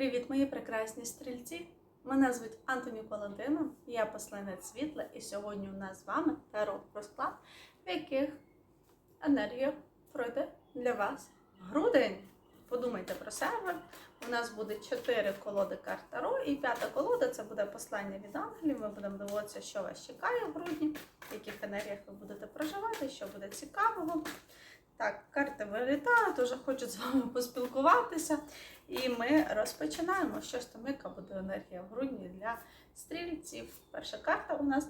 Привіт, мої прекрасні стрільці! Мене звуть Антоні Паладина, я посланець світла, і сьогодні у нас з вами таро розклад, в яких енергія пройде для вас грудень. Подумайте про себе. У нас буде 4 колоди карт Таро, і п'ята колода це буде послання від ангелів. Ми будемо дивитися, що вас чекає в грудні, в яких енергіях ви будете проживати, що буде цікавого. Так, карти вилітають, вже хочуть з вами поспілкуватися. І ми розпочинаємо. Що ж там, яка буде енергія в грудні для стрільців? Перша карта у нас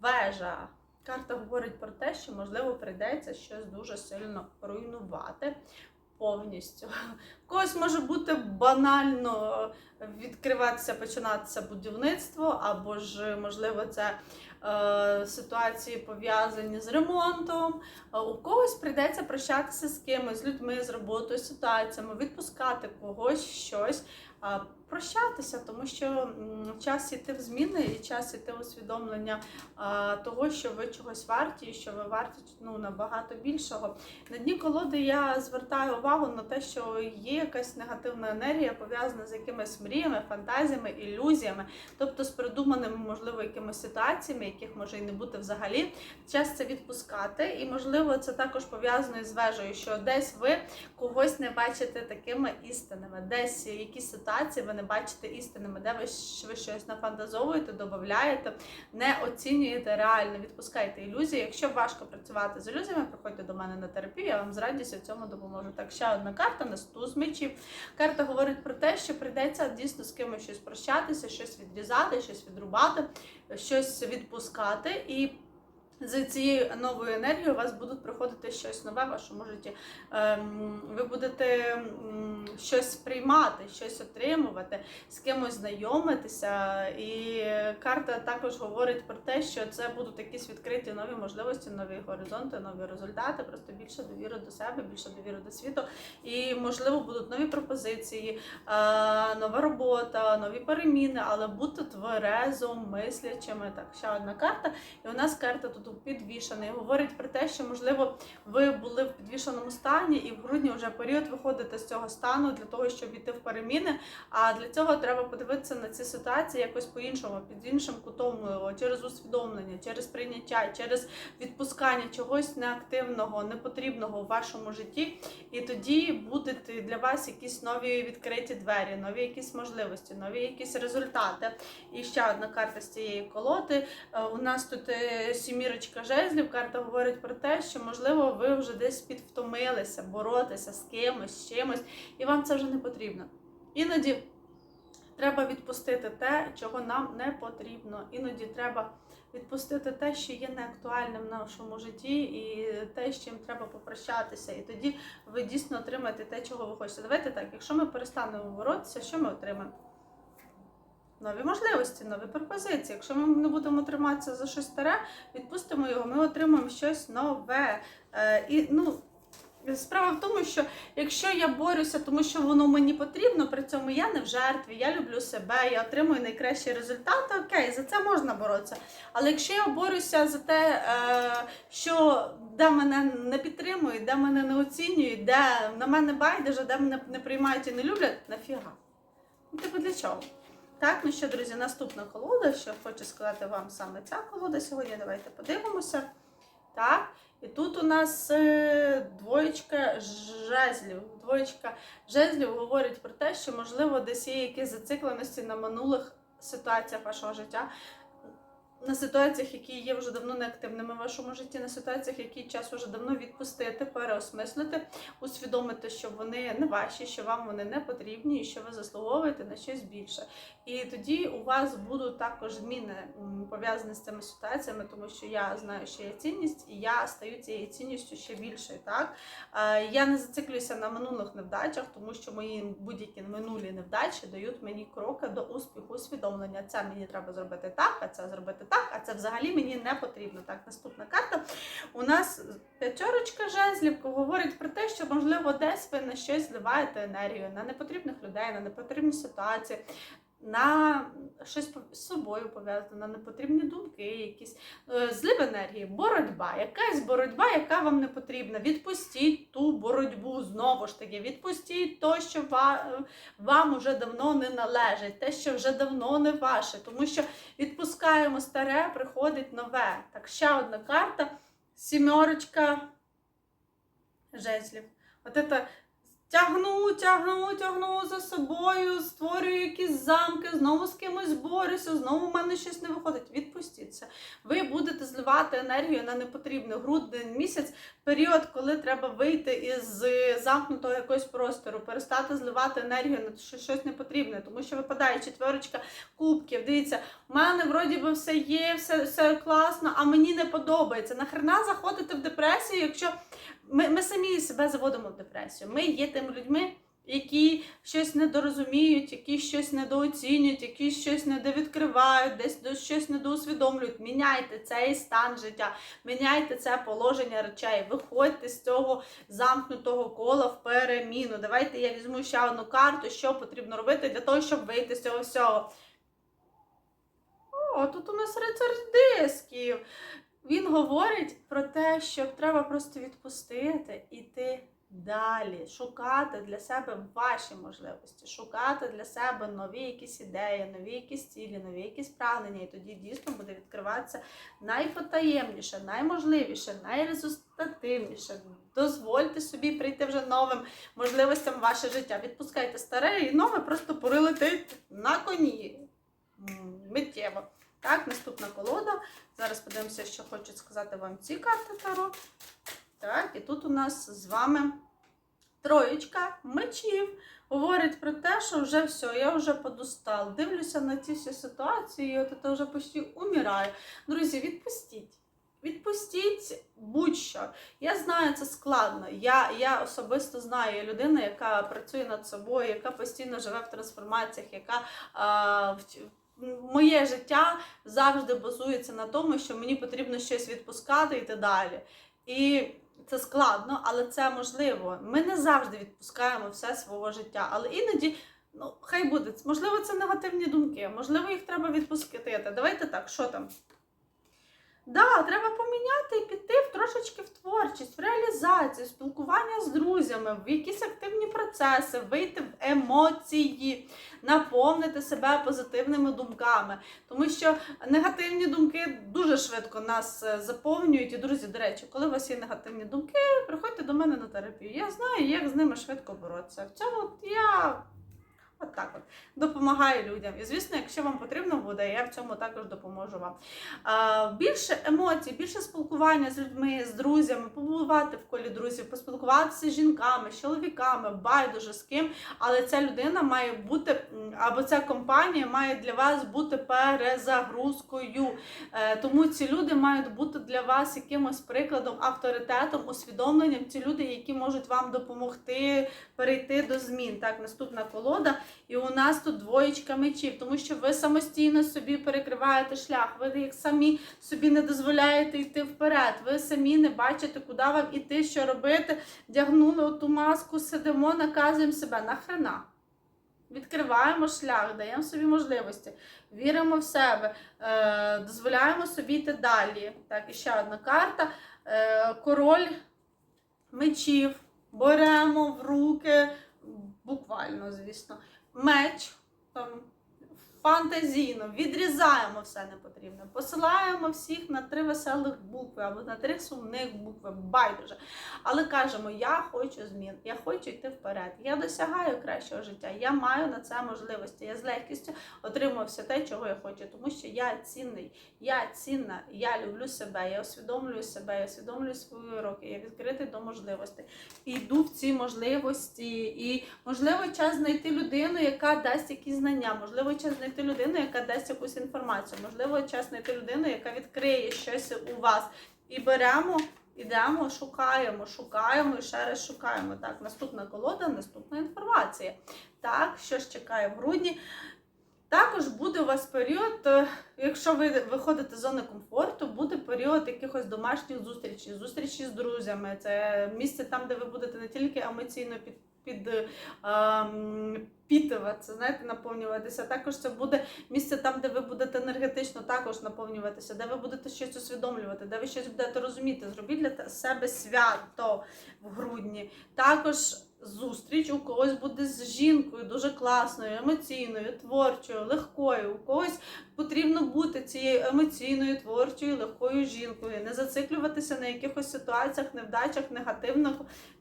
вежа. Карта говорить про те, що можливо прийдеться щось дуже сильно руйнувати повністю. Когось може бути банально відкриватися, починатися будівництво, або ж, можливо, це е, ситуації пов'язані з ремонтом. Е, У когось прийдеться прощатися з кимось, з людьми, з роботою, з ситуаціями, відпускати когось щось, прощатися, тому що час іти в зміни і час іти в усвідомлення того, що ви чогось варті, і що ви варті ну, набагато більшого. На дні колоди я звертаю увагу на те, що є якась негативна енергія пов'язана з якимись мріями, фантазіями, ілюзіями, тобто з придуманими, можливо, якимись ситуаціями, яких може і не бути взагалі. Час це відпускати, і можливо, це також пов'язано із вежею, що десь ви когось не бачите такими істинними, десь якісь ситуації ви не бачите істинними, де ви, щось нафантазовуєте, додаєте, не оцінюєте реально, відпускайте ілюзії. Якщо важко працювати з ілюзіями, приходьте до мене на терапію, я вам з радістю в цьому допоможу. Так, ще одна карта на туз мечів. Карта говорить про те, що прийдеться дійсно з кимось щось прощатися, щось відрізати, щось відрубати, щось відпускати. І з цією новою енергією у вас будуть приходити щось нове в вашому житті. Ем, ви будете щось приймати, щось отримувати, з кимось знайомитися. І карта також говорить про те, що це будуть якісь відкриті нові можливості, нові горизонти, нові результати, просто більше довіри до себе, більше довіри до світу. І, можливо, будуть нові пропозиції, е, нова робота, нові переміни, але бути тверезо, мислячими. Так, ще одна карта. І у нас карта тут підвішена. І говорить про те, що можливо ви були в підвішеному стані, і в грудні вже період виходите з цього стану для того, щоб іти в переміни. А для цього треба подивитися на ці ситуації якось по-іншому, під іншим кутом, е, через усвідомлення, через прийняття, через відпускання чогось неактивного, непотрібного у вашому житті. І тоді будуть для вас якісь нові відкриті двері, нові якісь можливості, нові якісь результати. І ще одна карта з цієї колоди. Е, У нас тут е, сімірочка жезлів. Карта говорить про те, що можливо ви вже десь підвтомилися боротися з кимось, з чимось, і вам це вже не потрібно. Іноді треба відпустити те, чого нам не потрібно. Іноді треба відпустити те, що є неактуальним в нашому житті, і те, з чим треба попрощатися. І тоді ви дійсно отримаєте те, чого ви хочете. Давайте так, якщо ми перестанемо боротися, що ми отримаємо? Нові можливості, нові пропозиції. Якщо ми не будемо триматися за щось старе, відпустимо його, ми отримаємо щось нове. Е, і ну. Справа в тому, що якщо я борюся, тому що воно мені потрібно, при цьому я не в жертві, я люблю себе, я отримую найкращі результати, окей, за це можна боротися. Але якщо я борюся за те, е, що де мене не підтримують, де мене не оцінюють, де на мене байдуже, де мене не приймають і не люблять, нафіга? Ну, типу для чого? Так, ну що, друзі, наступна колода, що хочу сказати вам саме ця колода сьогодні. Давайте подивимося. Так, і тут у нас е, двоєчка жезлів. Двоєчка жезлів говорить про те, що, можливо, десь є якісь зацикленості на минулих ситуаціях вашого життя, на ситуаціях, які є вже давно неактивними в вашому житті, на ситуаціях, які час вже давно відпустити, переосмислити, усвідомити, що вони не ваші, що вам вони не потрібні, і що ви заслуговуєте на щось більше. І тоді у вас будуть також зміни пов'язані з цими ситуаціями, тому що я знаю, що є цінність, і я стаю цією цінністю ще більшою. Так я не зациклююся на минулих невдачах, тому що мої будь-які минулі невдачі дають мені кроки до успіху, усвідомлення. Це мені треба зробити так, а це зробити так, а це взагалі мені не потрібно. Так, наступна карта. У нас п'ятерочка жезлів говорить про те, що можливо десь ви на щось зливаєте енергію, на непотрібних людей, на непотрібні ситуації. На щось з собою пов'язане, на непотрібні думки, якісь е, злив енергії, боротьба, якась боротьба, яка вам не потрібна. Відпустіть ту боротьбу знову ж таки, відпустіть то, що вам уже давно не належить, те, що вже давно не ваше. Тому що відпускаємо старе, приходить нове. Так, ще одна карта. Сімерочка жезлів. От це тягну, тягну, тягну за собою, створюю якісь замки, знову з кимось борюся, знову в мене щось не виходить. Відпустіться. Ви будете зливати енергію на непотрібне грудний місяць, період, коли треба вийти із замкнутого якогось простору, перестати зливати енергію на що- щось непотрібне, тому що випадає четверочка кубків. Дивіться, у мене вроді би все є, все, все класно, а мені не подобається. Нахрена заходити в депресію, якщо ми, ми самі себе заводимо в депресію. Ми є тими людьми, які щось недорозуміють, які щось недооцінюють, які щось недовідкривають, десь щось недоусвідомлюють. Міняйте цей стан життя, міняйте це положення речей, виходьте з цього замкнутого кола в переміну. Давайте я візьму ще одну карту, що потрібно робити для того, щоб вийти з цього всього. О, тут у нас рицар дисків. Він говорить про те, що треба просто відпустити, іти далі, шукати для себе ваші можливості, шукати для себе нові якісь ідеї, нові якісь цілі, нові якісь прагнення. І тоді дійсно буде відкриватися найпотаємніше, найможливіше, найрезультативніше. Дозвольте собі прийти вже новим можливостям в ваше життя. Відпускайте старе і нове, просто порилетить на коні. Миттєво. Так, наступна колода. Зараз подивимося, що хочуть сказати вам ці карти Таро. Так, і тут у нас з вами троєчка мечів. Говорить про те, що вже все, я вже подустав. Дивлюся на ці всі ситуації, і от це вже почти умираю. Друзі, відпустіть. Відпустіть будь-що. Я знаю, це складно. Я, я особисто знаю я людина, яка працює над собою, яка постійно живе в трансформаціях, яка а, в- моє життя завжди базується на тому, що мені потрібно щось відпускати і йти далі. І це складно, але це можливо. Ми не завжди відпускаємо все свого життя, але іноді. Ну, хай буде. Можливо, це негативні думки, можливо, їх треба відпустити. Давайте так, що там? Да, треба поміняти і піти в трошечки в творчість, в реалізацію, спілкування з друзями, в якісь активні процеси, вийти в емоції, наповнити себе позитивними думками. Тому що негативні думки дуже швидко нас е, заповнюють. І, друзі, до речі, коли у вас є негативні думки, приходьте до мене на терапію. Я знаю, як з ними швидко боротися. В цьому я. От так от допомагаю людям. І звісно, якщо вам потрібно буде, я в цьому також допоможу вам. А, більше емоцій, більше спілкування з людьми, з друзями, побувати в колі друзів, поспілкуватися з жінками, з чоловіками, байдуже з ким. Але ця людина має бути, або ця компанія має для вас бути перезагрузкою. Е, Тому ці люди мають бути для вас якимось прикладом, авторитетом, усвідомленням. Ці люди, які можуть вам допомогти перейти до змін. Так, наступна колода. І у нас тут двоєчка мечів, тому що ви самостійно собі перекриваєте шлях. Ви як самі собі не дозволяєте йти вперед. Ви самі не бачите, куди вам іти, що робити. Вдягнули оту маску, сидимо, наказуємо себе. Нахрена. Відкриваємо шлях, даємо собі можливості, віримо в себе, е, дозволяємо собі йти далі. Так, і ще одна карта. Е, король мечів. Беремо в руки, буквально, звісно, меч. Там, фантазійно, відрізаємо все непотрібне, посилаємо всіх на три веселих букви або на три сумних букви, байдуже. Але кажемо, я хочу змін, я хочу йти вперед, я досягаю кращого життя, я маю на це можливості. Я з легкістю отримую все те, чого я хочу, тому що я цінний, я цінна, я люблю себе, я усвідомлюю себе, я усвідомлюю свої уроки, я відкритий до можливостей. І йду в ці можливості, і можливо час знайти людину, яка дасть якісь знання, можливо, час знайти людину, яка дасть якусь інформацію, можливо, час знайти людину, яка відкриє щось у вас. І беремо, ідемо, шукаємо, шукаємо і ще раз шукаємо. Так, наступна колода, наступна інформація. Так, що ж чекає в грудні? Також буде у вас період, е, якщо ви виходите з зони комфорту, буде період якихось домашніх зустрічей, зустрічі з друзями. Це місце там, де ви будете не тільки емоційно під, під ем, це знаєте, наповнюватися. Також це буде місце там, де ви будете енергетично також наповнюватися, де ви будете щось усвідомлювати, де ви щось будете розуміти. Зробіть для себе свято в грудні. Також зустріч у когось буде з жінкою дуже класною, емоційною, творчою, легкою. У когось потрібно бути цією емоційною, творчою, легкою жінкою, не зациклюватися на якихось ситуаціях, невдачах, негативних.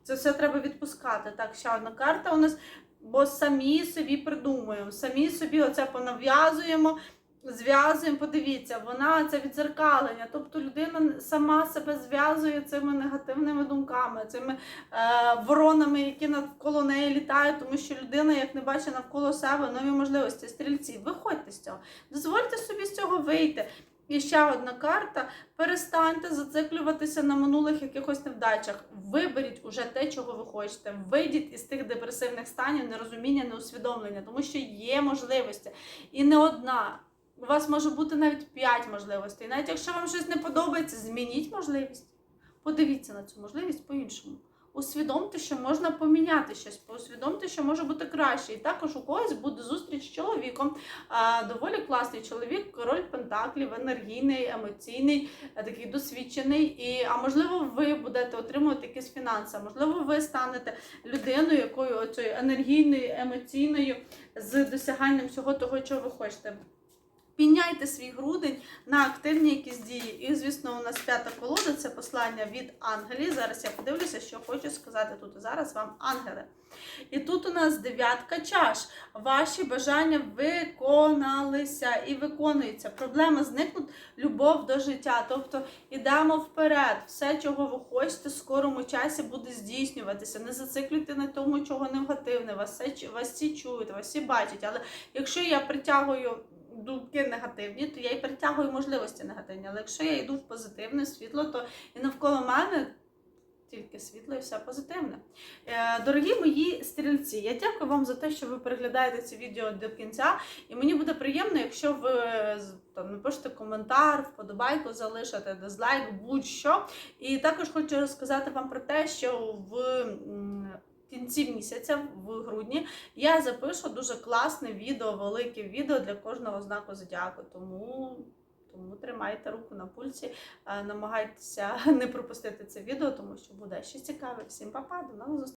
Це все треба відпускати. Так, ще одна карта у нас, бо самі собі придумуємо, самі собі оце понав'язуємо. Зв'язуємо, подивіться, вона це відзеркалення. Тобто людина сама себе зв'язує цими негативними думками, цими е, воронами, які навколо неї літають, тому що людина, як не бачить навколо себе нові можливості, стрільці, виходьте з цього, дозвольте собі з цього вийти. І ще одна карта. Перестаньте зациклюватися на минулих якихось невдачах. Виберіть уже те, чого ви хочете. Вийдіть із тих депресивних станів, нерозуміння, неусвідомлення, тому що є можливості. І не одна. У вас може бути навіть 5 можливостей. Навіть якщо вам щось не подобається, змініть можливість. Подивіться на цю можливість по-іншому. Усвідомте, що можна поміняти щось, усвідомте, що може бути краще. І також у когось буде зустріч з чоловіком. Доволі класний чоловік, король пентаклів, енергійний, емоційний, такий досвідчений. І, а можливо, ви будете отримувати якісь фінанси, можливо, ви станете людиною, якою оцею енергійною, емоційною, з досяганням всього того, чого ви хочете. Піняйте свій грудень на активні якісь дії. І, звісно, у нас п'ята колода це послання від ангелів. Зараз я подивлюся, що хочу сказати тут зараз вам ангели. І тут у нас дев'ятка чаш. Ваші бажання виконалися і виконуються. Проблеми зникнуть, любов до життя. Тобто ідемо вперед. Все, чого ви хочете, в скорому часі буде здійснюватися. Не зациклюйте на тому, чого негативне. Вас, все, вас всі чують, вас всі бачать. Але якщо я притягую думки негативні, то я і притягую можливості негативні. Але якщо я йду в позитивне світло, то і навколо мене тільки світло і все позитивне. Е, Дорогі мої стрільці, я дякую вам за те, що ви переглядаєте це відео до кінця. І мені буде приємно, якщо ви там напишете коментар, вподобайку залишите, дизлайк, будь-що. І також хочу розказати вам про те, що в кінці місяця, в грудні, я запишу дуже класне відео, велике відео для кожного знаку зодіаку. Тому. Тому тримайте руку на пульсі, е, намагайтеся не пропустити це відео, тому що буде ще цікаве. Всім па-па, до нових зустрічей!